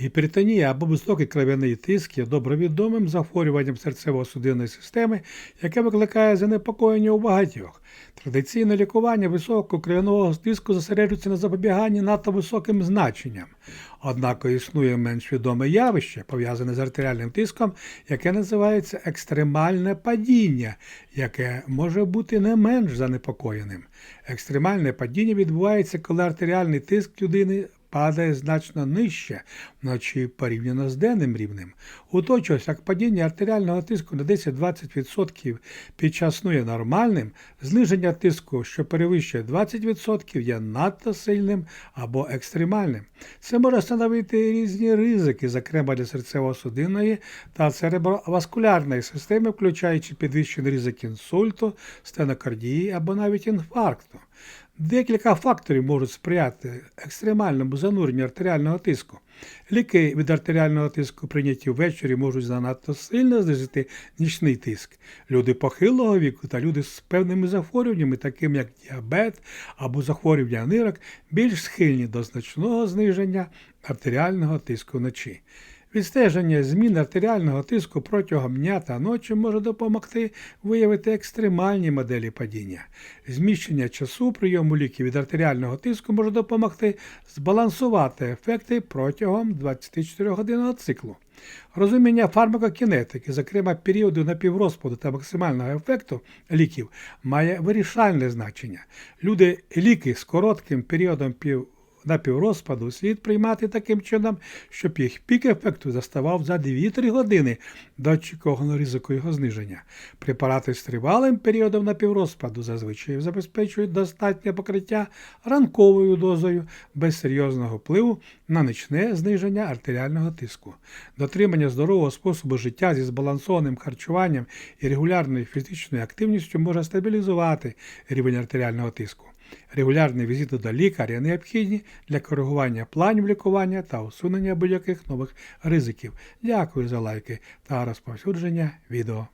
Гіпертонія або високий кров'яний тиск є добре відомим захворюванням серцево-судинної системи, яке викликає занепокоєння у багатьох. Традиційне лікування високого кров'яного тиску зосереджується на запобіганні надто високим значенням. Однак існує менш відоме явище, пов'язане з артеріальним тиском, яке називається екстремальне падіння, яке може бути не менш занепокоєним. Екстремальне падіння відбувається, коли артеріальний тиск людини падає значно нижче вночі порівняно з денним рівнем. У той час, як падіння артеріального тиску на 10-20% під час сну є нормальним, зниження тиску, що перевищує 20%, є надто сильним або екстремальним. Це може становити різні ризики, зокрема для серцево-судинної та цереброваскулярної системи, включаючи підвищений ризик інсульту, стенокардії або навіть інфаркту. Декілька факторів можуть сприяти екстремальному зануренню артеріального тиску. Ліки від артеріального тиску, прийняті ввечері, можуть занадто сильно знизити нічний тиск. Люди похилого віку та люди з певними захворюваннями, такими як діабет або захворювання нирок, більш схильні до значного зниження артеріального тиску вночі. Відстеження змін артеріального тиску протягом дня та ночі може допомогти виявити екстремальні моделі падіння. Зміщення часу прийому ліків від артеріального тиску може допомогти збалансувати ефекти протягом 24-годинного циклу. Розуміння фармакокінетики, зокрема періоду напіврозпаду та максимального ефекту ліків, має вирішальне значення. Люди ліки з коротким періодом пів напіврозпаду слід приймати таким чином, щоб їх пік ефекту заставав за 2-3 години до очікуваного ризику його зниження. Препарати з тривалим періодом напіврозпаду зазвичай забезпечують достатнє покриття ранковою дозою без серйозного впливу на нічне зниження артеріального тиску. Дотримання здорового способу життя зі збалансованим харчуванням і регулярною фізичною активністю може стабілізувати рівень артеріального тиску. Регулярні візити до лікаря необхідні для коригування планів лікування та усунення будь-яких нових ризиків. Дякую за лайки та розповсюдження відео.